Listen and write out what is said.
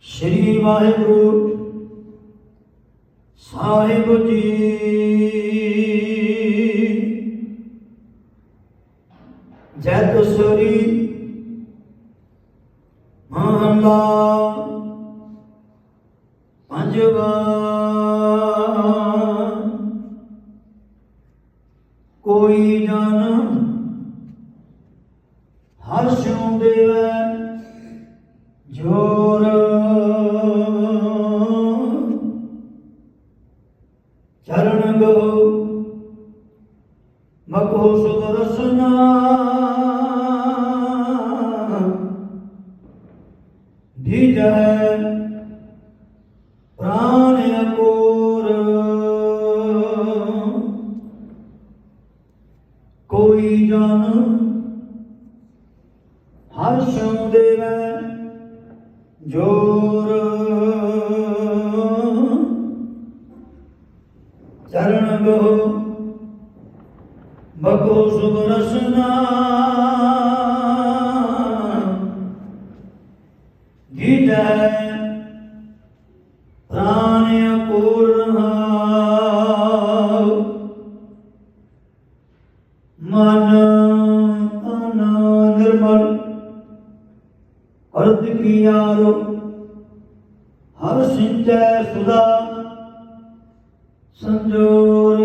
ਸ਼੍ਰੀ ਵਾਹਿਗੁਰੂ ਸਾਹਿਬ ਜੀ। ਜੈ ਤਸਰੀ ਮਹਲਾ ਪੰਜਵਾ। ਕੋਈ ਜਨ ਚਰਨ ਗੋ। ਮਕੋ ਸੁਖ ਰਸਨਾ। ਧੀਜੈ ਪ੍ਰਾਨ ਅਕੋਰ। ਕੋਈ ਜਨ ਹਰਸ਼ੰ ਦੇਵੈ ਜੋਰ। ਚਰਨ ਗੋ। ਬਕੋ ਸੁਖ ਰਸਨਾ। ਗੀਜੈ ਪ੍ਰਾਨ ਅਪੂਰਨ ਮਨ ਤਨ ਨਿਰਮਲ। ਅਰਧ ਕੀ ਆਰੋ? ਹਰ ਸਿੰਚੈ ਸੁਦਾ ਸੰਜੋਰ